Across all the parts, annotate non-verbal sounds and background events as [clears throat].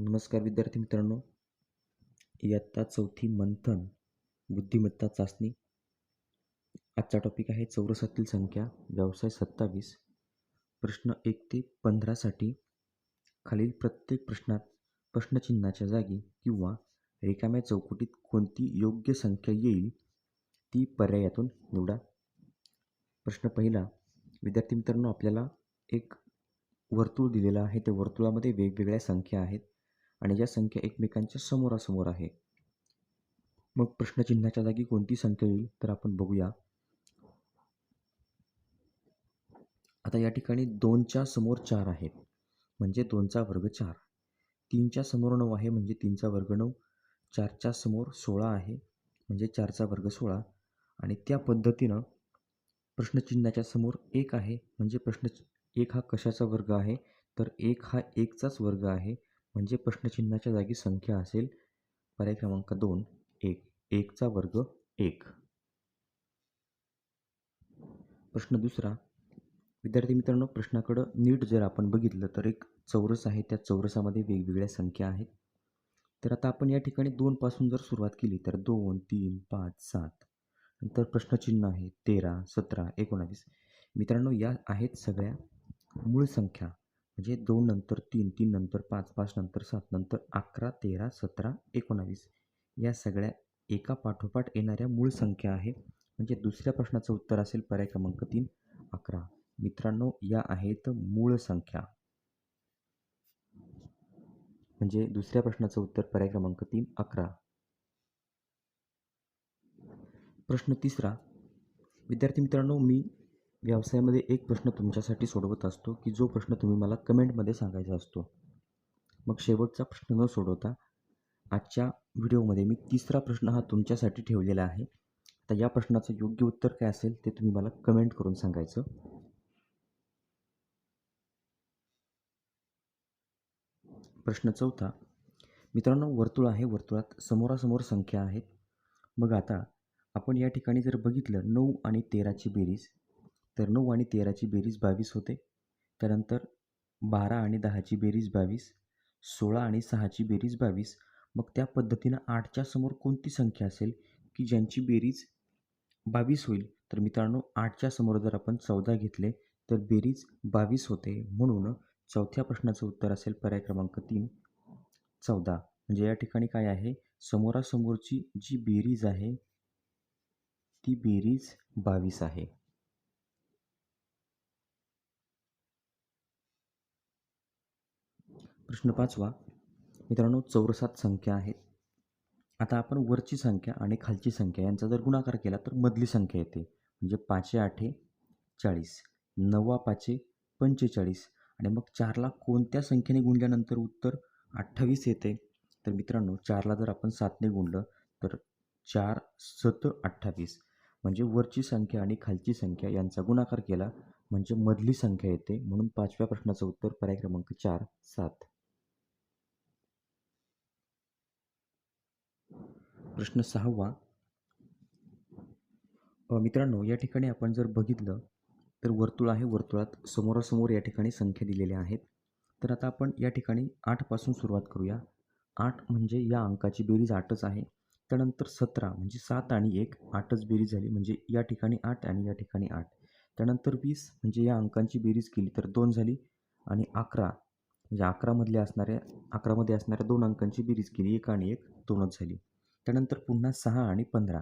नमस्कार विद्यार्थी मित्रांनो. इयत्ता चौथी मंथन बुद्धिमत्ता चाचणी. आजचा टॉपिक आहे चौरसातील संख्या व्यवसाय सत्तावीस. प्रश्न एक ते पंधरासाठी खालील प्रत्येक प्रश्नात प्रश्नचिन्हाच्या जागी किंवा रिकाम्या चौकटीत कोणती योग्य संख्या येईल ती पर्यायातून निवडा. प्रश्न पहिला विद्यार्थी मित्रांनो आपल्याला एक वर्तुळ दिलेलं आहे. त्या वर्तुळामध्ये वेगवेगळ्या संख्या आहेत. आणि ज्या संख्या एकमेकांच्या समोरासमोर आहे. मग प्रश्नचिन्हाच्या जागी कोणती संख्या येईल तर आपण बघूया. आता या ठिकाणी दोनच्या समोर चार आहेत. म्हणजे दोनचा वर्ग चार. तीनच्या समोर नऊ आहे म्हणजे तीनचा वर्ग नऊ. चारच्या समोर सोळा आहे म्हणजे चारचा वर्ग सोळा. आणि त्या पद्धतीनं प्रश्नचिन्हाच्या समोर एक आहे म्हणजे प्रश्न एक हा कशाचा वर्ग आहे? तर एक हा एकचाच वर्ग आहे. म्हणजे प्रश्नचिन्हाच्या जागी संख्या असेल पर्याय क्रमांक दोन एक एकचा वर्ग एक. प्रश्न दुसरा. विद्यार्थी मित्रांनो प्रश्नाकडं नीट जर आपण बघितलं तर एक चौरस आहे त्या चौरसामध्ये वेगवेगळ्या संख्या आहेत. तर आता आपण या ठिकाणी दोनपासून जर सुरुवात केली तर दोन तीन पाच सात. नंतर प्रश्नचिन्ह आहे तेरा सतरा एकोणावीस. मित्रांनो या आहेत सगळ्या मूळ संख्या. म्हणजे दोन नंतर तीन तीन नंतर पाच पाच नंतर सात नंतर अकरा तेरा सतरा एकोणावीस या सगळ्या एका पाठोपाठ येणाऱ्या मूळ संख्या आहे. म्हणजे दुसऱ्या प्रश्नाचं उत्तर असेल पर्याय क्रमांक तीन अकरा. मित्रांनो या आहेत मूळ संख्या. म्हणजे दुसऱ्या प्रश्नाचं उत्तर पर्याय क्रमांक तीन अकरा. प्रश्न तिसरा. विद्यार्थी मित्रांनो मी व्यवसायामध्ये एक प्रश्न तुमच्यासाठी सोडवत असतो की जो प्रश्न तुम्ही मला कमेंटमध्ये सांगायचा असतो. मग शेवटचा प्रश्न न सोडवता आजच्या व्हिडिओमध्ये मी तिसरा प्रश्न हा तुमच्यासाठी ठेवलेला आहे. तर या प्रश्नाचं योग्य उत्तर काय असेल ते तुम्ही मला कमेंट करून सांगायचं. प्रश्न चौथा. मित्रांनो वर्तुळ आहे. वर्तुळात समोरासमोर संख्या आहेत. मग आता आपण या ठिकाणी जर बघितलं नऊ आणि तेराची बेरीज तर नऊ आणि तेराची बेरीज बावीस होते. त्यानंतर बारा आणि दहाची बेरीज बावीस सोळा आणि सहाची बेरीज बावीस. मग त्या पद्धतीनं आठच्या समोर कोणती संख्या असेल की ज्यांची बेरीज बावीस होईल? तर मित्रांनो आठच्या समोर जर आपण चौदा घेतले तर बेरीज बावीस होते. म्हणून चौथ्या प्रश्नाचं उत्तर असेल पर्याय क्रमांक तीन चौदा. म्हणजे या ठिकाणी काय आहे? समोरासमोरची जी बेरीज आहे ती बेरीज बावीस आहे. प्रश्न पाचवा. मित्रांनो चौरसात संख्या आहेत. आता आपण वरची संख्या आणि खालची संख्या यांचा जर गुणाकार केला तर मधली संख्या येते. म्हणजे पाचे आठे चाळीस नवा पाचे पंचेचाळीस आणि मग चारला कोणत्या संख्येने गुणल्यानंतर उत्तर? अठ्ठावीस येते. तर मित्रांनो चारला जर आपण सातने गुणलं तर चार सत अठ्ठावीस. म्हणजे वरची संख्या आणि खालची संख्या यांचा गुणाकार केला म्हणजे मधली संख्या येते. म्हणून पाचव्या प्रश्नाचं उत्तर पर्याय क्रमांक चार सात. प्रश्न सहावा. मित्रांनो या ठिकाणी आपण जर बघितलं तर वर्तुळ आहे वर्तुळात समोरासमोर या ठिकाणी संख्या दिलेल्या आहेत. तर आता आपण या ठिकाणी आठपासून सुरुवात करूया. आठ म्हणजे या अंकाची बेरीज आठच आहे. त्यानंतर सतरा म्हणजे सात आणि एक आठच बेरीज झाली म्हणजे या ठिकाणी आठ आणि या ठिकाणी आठ. त्यानंतर वीस म्हणजे या अंकांची बेरीज केली तर दोन झाली. आणि अकरा म्हणजे अकरामधल्या असणाऱ्या अकरामध्ये असणाऱ्या दोन अंकांची बेरीज केली एक आणि एक दोनच झाली. त्यानंतर पुन्हा सहा आणि पंधरा.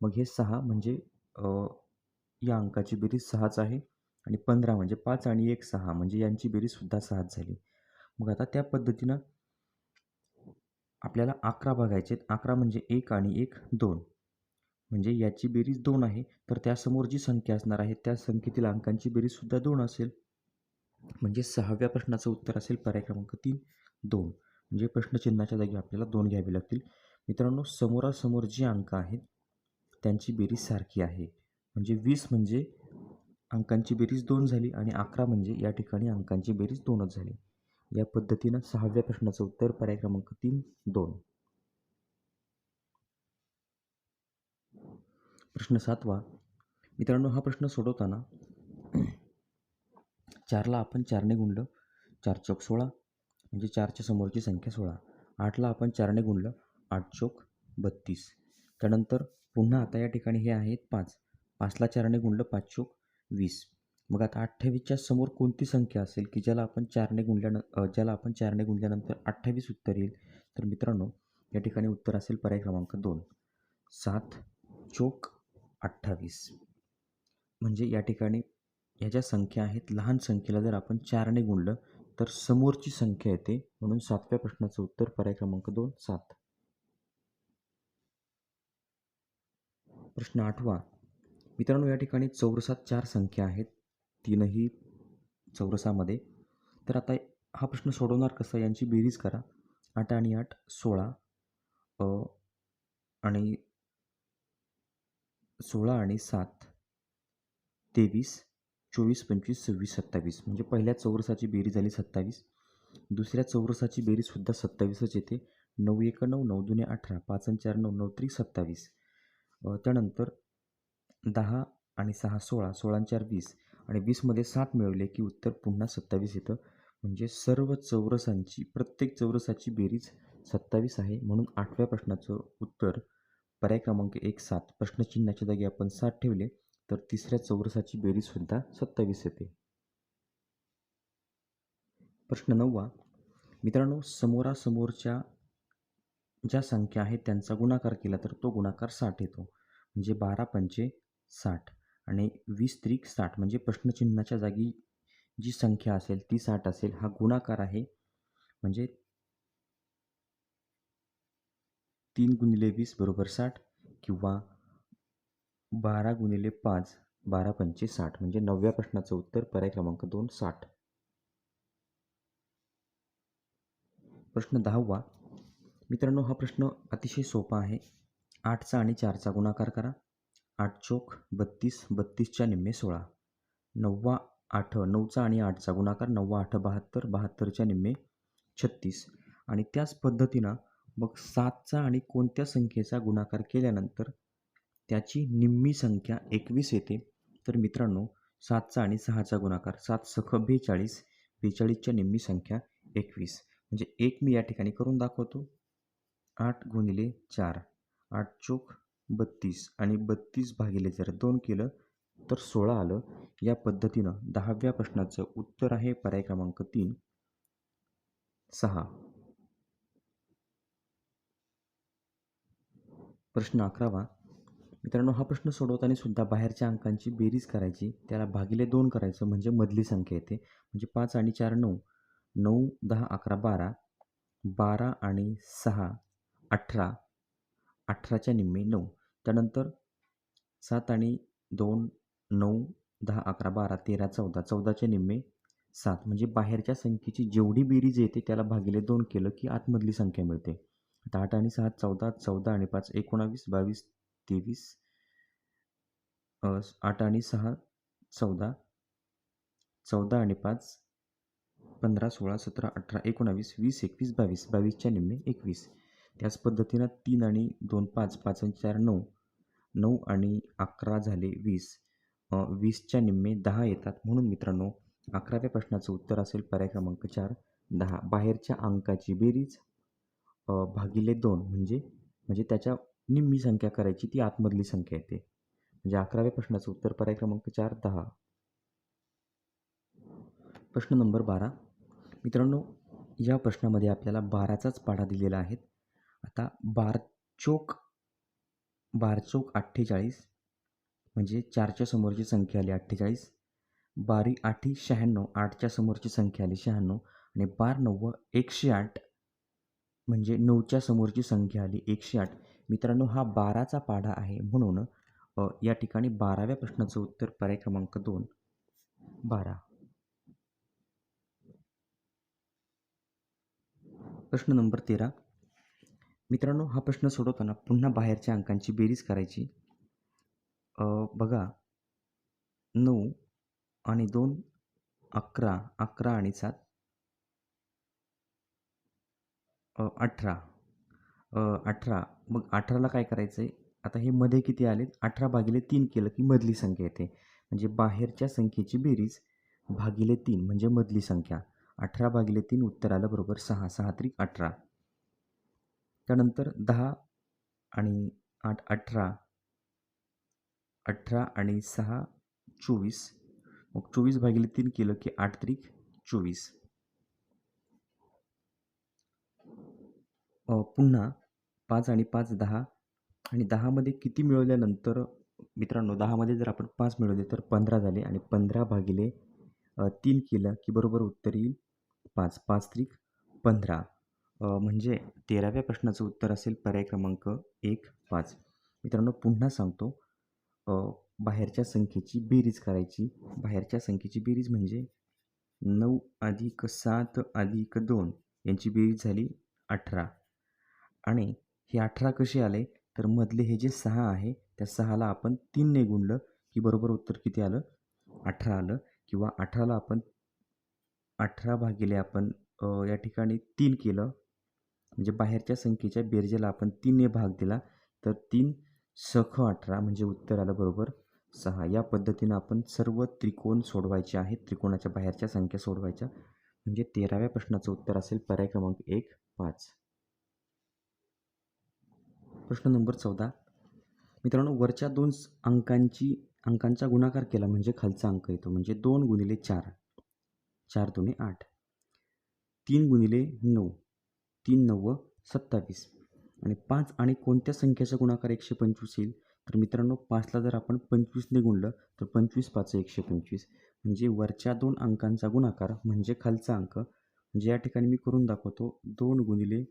मग हे सहा म्हणजे या अंकाची बेरीज सहाच आहे आणि पंधरा म्हणजे पाच आणि एक सहा म्हणजे यांची बेरीजसुद्धा सहाच झाली. मग आता त्या पद्धतीनं आपल्याला अकरा बघायचे आहेत. अकरा म्हणजे एक आणि एक दोन. म्हणजे याची बेरीज दोन आहे. तर त्यासमोर जी संख्या असणार आहे त्या संख्येतील अंकांची बेरीजसुद्धा दोन असेल. म्हणजे सहाव्या प्रश्नाचं उत्तर असेल पर्याय क्रमांक तीन दोन. म्हणजे प्रश्नचिन्हाच्या जागी आपल्याला दोन घ्यावे लागतील. मित्रांनो समोरासमोर जी अंक आहेत त्यांची बेरीज सारखी आहे. म्हणजे वीस म्हणजे अंकांची बेरीज दोन झाली आणि अकरा म्हणजे या ठिकाणी अंकांची बेरीज दोनच झाली. या पद्धतीनं सहाव्या प्रश्नाचं उत्तर पर्याय क्रमांक तीन दोन. प्रश्न सातवा. मित्रांनो हा प्रश्न सोडवताना [clears throat] चारला आपण चारने गुणलं चार चौक सोळा म्हणजे चारच्या समोरची संख्या सोळा. आठला आपण चारने गुणलं आठ चोक बत्तीस. त्यानंतर पुन्हा आता या ठिकाणी हे आहेत पाच. पाचला चारने गुणलं पाच चोक वीस. मग आता अठ्ठावीसच्या समोर कोणती संख्या असेल की ज्याला आपण चारने गुणल्यान ज्याला आपण चारने गुणल्यानंतर अठ्ठावीस उत्तर येईल? तर मित्रांनो या ठिकाणी उत्तर असेल पर्याय क्रमांक दोन. सात चोक अठ्ठावीस. म्हणजे या ठिकाणी ह्या ज्या संख्या आहेत लहान संख्येला जर आपण चारने गुणलं तर समोरची संख्या येते. म्हणून सातव्या प्रश्नाचं उत्तर पर्याय क्रमांक दोन सात. प्रश्न आठवा. मित्रांनो या ठिकाणी चौरसात चार संख्या आहेत. तीनही चौरसामध्ये. तर आता हा प्रश्न सोडवणार कसं? यांची बेरीज करा. आठ आणि आठ सोळा. अ आणि सोळा आणि सात. तेवीस चोवीस पंचवीस सव्वीस सत्तावीस. म्हणजे पहिल्या चौरसाची बेरीज झाली सत्तावीस. दुसऱ्या चौरसाची बेरीजसुद्धा सत्तावीसच येते. नऊ एक नऊ नऊ दुने अठरा. पाच आणि चार नऊ नऊ त्रिक सत्तावीस. त्यानंतर दहा आणि सहा सोळा सोळा चार वीस आणि वीसमध्ये सात मिळवले की उत्तर पुन्हा सत्तावीस येतं. म्हणजे सर्व चौरसांची प्रत्येक चौरसाची बेरीज सत्तावीस आहे म्हणून आठव्या प्रश्नाचं उत्तर पर्याय क्रमांक एक सात प्रश्नचिन्हाच्या जागी आपण सात ठेवले तर तिसऱ्या चौरसाची बेरीजसुद्धा सत्तावीस येते. प्रश्न नववा. मित्रांनो समोरासमोरच्या ज्या संख्या आहेत त्यांचा गुणाकार केला तर तो गुणाकार साठ येतो. म्हणजे बारा पंचे साठ आणि वीस त्रिक साठ म्हणजे प्रश्नचिन्हाच्या जागी जी संख्या असेल ती साठ असेल हा गुणाकार आहे. म्हणजे तीन गुणिले वीस बरोबर साठ किंवा बारा गुणिले पाच बारा पंचे साठ म्हणजे नवव्या प्रश्नाचं उत्तर पर्याय क्रमांक दोन साठ. प्रश्न दहावा. मित्रांनो हा प्रश्न अतिशय सोपा आहे. आठचा आणि चारचा गुणाकार करा. आठ चोक बत्तीस बत्तीसच्या निम्मे सोळा. नववा आठ नऊचा आणि आठचा गुणाकार नव्वा आठ बहात्तर बहात्तरच्या निम्मे छत्तीस. आणि त्याच पद्धतीनं मग सातचा आणि कोणत्या संख्येचा गुणाकार केल्यानंतर त्याची निम्मी संख्या एकवीस येते. तर मित्रांनो सातचा आणि सहाचा गुणाकार सात सख बेचाळीस बेचाळीसच्या निम्मी संख्या एकवीस. म्हणजे एक मी या ठिकाणी करून दाखवतो. आठ गुणिले चार. आठ चोक बत्तीस आणि बत्तीस भागिले जर दोन केलं तर सोळा आलं. या पद्धतीनं दहाव्या प्रश्नाचं उत्तर आहे पर्याय क्रमांक तीन. सहा. प्रश्न अकरावा. मित्रांनो हा प्रश्न सोडवताना सुद्धा बाहेरच्या अंकांची बेरीज करायची त्याला भागिले दोन करायचं म्हणजे मधली संख्या येते. म्हणजे पाच आणि चार नऊ. नऊ दहा अकरा बारा. बारा आणि सहा अठरा. अठराच्या निम्मे नऊ. त्यानंतर सात आणि दोन नऊ दहा अकरा बारा तेरा चौदा. चौदाच्या निम्मे सात. म्हणजे बाहेरच्या संख्येची जेवढी बेरीज येते त्याला भागिले दोन केलं की आतमधली संख्या मिळते. आता आठ आणि सहा चौदा चौदा आणि पाच एकोणावीस बावीस तेवीस आठ आणि सहा चौदा चौदा आणि पाच पंधरा सोळा सतरा अठरा एकोणावीस वीस एकवीस बावीस बावीसच्या निम्मे एकवीस. त्याच पद्धतीनं तीन आणि दोन पाच पाच आणि चार नऊ नऊ आणि अकरा झाले वीस. वीसच्या निम्मे दहा येतात म्हणून मित्रांनो अकराव्या प्रश्नाचं उत्तर असेल पर्याय क्रमांक चार दहा. बाहेरच्या अंकाची बेरीज भागिले दोन म्हणजे म्हणजे त्याच्या निम्मी संख्या करायची ती आतमधली संख्या येते. म्हणजे अकराव्या प्रश्नाचं उत्तर पर्याय क्रमांक चार दहा. प्रश्न नंबर बारा. मित्रांनो या प्रश्नामध्ये आपल्याला बाराचाच पाढा दिलेला आहे. आता बार बारचोक बार अठ्ठेचाळीस म्हणजे चारच्या समोरची संख्या आली अठ्ठेचाळीस. बारी आठी शहाण्णव आठच्या समोरची संख्या आली शहाण्णव. आणि बार नव्वद एकशे आठ म्हणजे नऊच्या समोरची संख्या आली एकशे आठ. मित्रांनो हा बाराचा पाढा आहे. म्हणून या ठिकाणी बाराव्या प्रश्नाचं उत्तर पर्याय क्रमांक दोन. बारा. प्रश्न नंबर तेरा. मित्रांनो हा प्रश्न सोडवताना पुन्हा बाहेरच्या अंकांची बेरीज करायची. बघा. नऊ आणि दोन अकरा अकरा आणि सात. अठरा. अठरा. मग अठराला काय करायचं आहे आता हे मध्ये किती आले अठरा भागिले तीन केलं की मधली संख्या येते. म्हणजे बाहेरच्या संख्येची बेरीज भागिले तीन म्हणजे मधली संख्या. अठरा भागिले तीन उत्तर आलं बरोबर सहा सहा त्रिक अठरा. त्यानंतर दहा आणि आठ अठरा. अठरा आणि सहा चोवीस. मग चोवीस भागिले तीन केलं की आठ त्रिक चोवीस. पुन्हा पाच आणि पाच दहा. आणि दहामध्ये किती मिळवल्यानंतर मित्रांनो दहामध्ये जर आपण पाच मिळवले तर पंधरा झाले आणि पंधरा भागिले तीन केलं की बरोबर उत्तर येईल पाच. पाच त्रिक पंधरा. म्हणजे तेराव्या प्रश्नाचं उत्तर असेल पर्याय क्रमांक एक पाच. मित्रांनो पुन्हा सांगतो. बाहेरच्या संख्येची बेरीज करायची. बाहेरच्या संख्येची बेरीज म्हणजे नऊ अधिक सात अधिक दोन यांची बेरीज झाली अठरा. आणि हे अठरा कसे आले? तर मधले हे जे सहा आहे त्या सहाला आपण तीनने गुणलं की बरोबर उत्तर किती आलं? अठरा आलं. किंवा अठराला आपण अठरा भागिले आपण या ठिकाणी तीन केलं. म्हणजे बाहेरच्या संख्येच्या बेरजेला आपण तीनने भाग दिला तर तीन सख अठरा म्हणजे उत्तर आलं बरोबर. सहा या पद्धतीनं आपण सर्व त्रिकोण सोडवायचे आहेत त्रिकोणाच्या बाहेरच्या संख्या सोडवायच्या. म्हणजे तेराव्या प्रश्नाचं उत्तर असेल पर्याय क्रमांक एक पाच. प्रश्न नंबर चौदा. मित्रांनो वरच्या दोन अंकांची अंकांचा गुणाकार केला म्हणजे खालचा अंक येतो. म्हणजे दोन गुणिले चार. चार दोन्ही आठ. तीन गुणिले नऊ. तीन नव्व सत्तावीस. आणि पाच आणि कोणत्या संख्येचा गुणाकार एकशे पंचवीस येईल? तर मित्रांनो पाचला जर आपण पंचवीसने गुणलं तर पंचवीस पाच एकशे पंचवीस. म्हणजे वरच्या दोन अंकांचा गुणाकार म्हणजे खालचा अंक. म्हणजे या ठिकाणी मी करून दाखवतो दोन गुणिले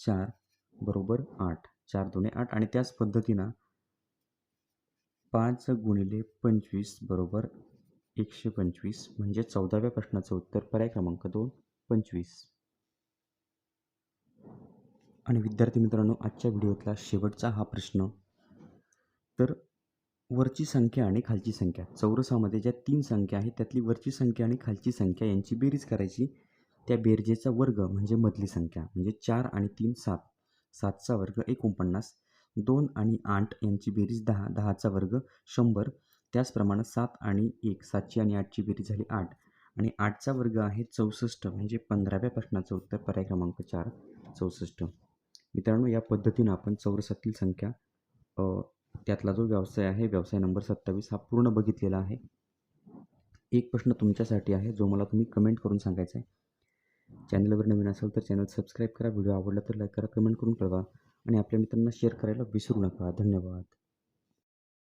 चार बरोबर आठ. चार दोन्ही आठ आणि त्याच पद्धतीनं पाच गुणिले पंचवीस बरोबर एकशे पंचवीस. म्हणजे चौदाव्या प्रश्नाचं उत्तर पर्याय क्रमांक दोन पंचवीस. आणि विद्यार्थी मित्रांनो आजच्या व्हिडिओतला शेवटचा हा प्रश्न. तर वरची संख्या आणि खालची संख्या. चौरसामध्ये ज्या तीन संख्या आहेत त्यातली वरची संख्या आणि खालची संख्या यांची बेरीज करायची. त्या बेरजेचा वर्ग म्हणजे मधली संख्या म्हणजे चार आणि तीन सात. सातचा वर्ग एकोणपन्नास. दोन आणि आठ यांची बेरीज दहा. दहाचा वर्ग शंभर. त्याचप्रमाणे सात आणि एक सातची आणि आठची बेरीज झाली आठ. आणि आठचा वर्ग आहे चौसष्ट म्हणजे पंधराव्या प्रश्नाचं उत्तर पर्याय क्रमांक चार चौसष्ट. मित्रांनो या पद्धतीनं आपण चौरसातील संख्या त्यातला जो व्यवसाय आहे व्यवसाय नंबर सत्तावीस हा पूर्ण बघितलेला आहे. एक प्रश्न तुमच्यासाठी आहे जो मला तुम्ही कमेंट करून सांगायचा आहे. चॅनलवर नवीन असेल तर चॅनल सबस्क्राईब करा व्हिडिओ आवडला तर लाईक करा कमेंट करून कळवा आणि आपल्या मित्रांना शेअर करायला विसरू नका. धन्यवाद.